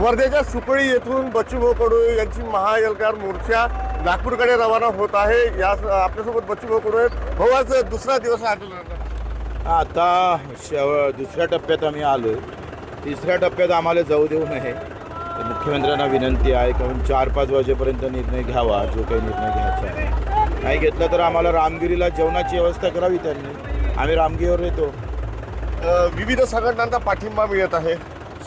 वर्ध्याच्या सुकळी येथून बच्चूभाऊ कडू यांची महाएल्गार मोर्चा नागपूरकडे रवाना होत आहे. या आपल्यासोबत बच्चूभाऊ कडू आहेत. भाऊ आज दुसरा दिवस आता शेव दुसऱ्या टप्प्यात आम्ही आलो तिसऱ्या टप्प्यात आम्हाला जाऊ देऊ नये. तर मुख्यमंत्र्यांना विनंती आहे कारण चार पाच वाजेपर्यंत निर्णय घ्यावा जो काही निर्णय घ्यायचा आहे. नाही घेतला तर आम्हाला रामगिरीला जेवणाची व्यवस्था करावी त्यांनी. आम्ही रामगिरीवर येतो. विविध संघटनांचा पाठिंबा मिळत आहे.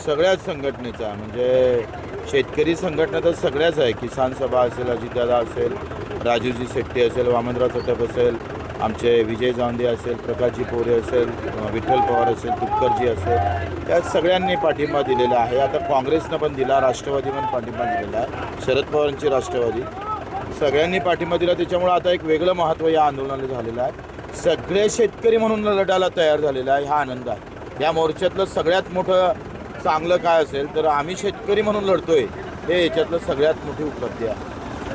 सगळ्याच संघटनेचा म्हणजे शेतकरी संघटना तर सगळ्याच आहे किसान सभा असेल अजितदादा असेल राजूजी शेट्टी असेल वामनराव चटप असेल आमचे विजय जावंदे असेल प्रकाशजी पोरे असेल विठ्ठल पवार असेल तुपकरजी असेल त्या सगळ्यांनी पाठिंबा दिलेला आहे. आता काँग्रेसनं पण दिला राष्ट्रवादी पण पाठिंबा दिलेला आहे. शरद पवारांची राष्ट्रवादी. सगळ्यांनी पाठिंबा दिला त्याच्यामुळे आता एक वेगळं महत्त्व या आंदोलनाला झालेलं आहे. सगळे शेतकरी म्हणून लढायला तयार झालेला आहे हा आनंद आहे. या मोर्चातलं सगळ्यात मोठं चांगलं काय असेल तर आम्ही शेतकरी म्हणून लढतोय हे याच्यातलं सगळ्यात मोठी उपलब्धी आहे.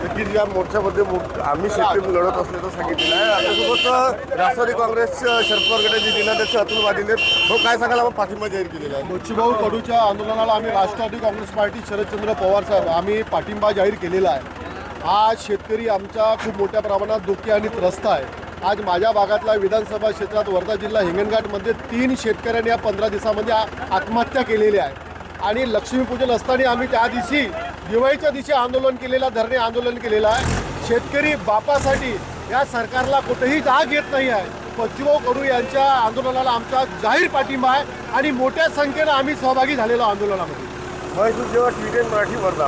नक्कीच या मोर्चामध्ये मो- आम्ही शेतकरी लढत असल्याचं सांगितलेलं आहे. आपल्यासोबत राष्ट्रवादी काँग्रेस शरद पवार गटाचे जिल्हाध्यक्ष अतुल आहेत. भाऊ काय सांगाल? आपण पाठिंबा जाहीर केलेला आहे. बच्चूभाऊ कडूच्या आंदोलनाला आम्ही राष्ट्रवादी काँग्रेस पार्टी शरदचंद्र पवार साहेब आम्ही पाठिंबा जाहीर केलेला आहे. आज शेतकरी आमचा खूप मोठ्या प्रमाणात दुःखी आणि त्रस्त आहे. आज माझ्या भागातल्या विधानसभा क्षेत्रात वर्धा जिल्हा हिंगणघाटमध्ये तीन शेतकऱ्यांनी या पंधरा दिवसामध्ये आत्महत्या केलेली आहे. आणि लक्ष्मीपूजन असताना आम्ही त्या दिवशी दिवाळीच्या दिवशी आंदोलन केलेलं धरणे आंदोलन केलेलं आहे. शेतकरी बापासाठी या सरकारला कुठेही जाग येत नाही आहे. बच्चूभाऊ कडू यांच्या आंदोलनाला आमचा जाहीर पाठिंबा आहे आणि मोठ्या संख्येनं आम्ही सहभागी झालेलो आंदोलनामध्ये. महेश जेव्हा ट्विट मराठी वर्धा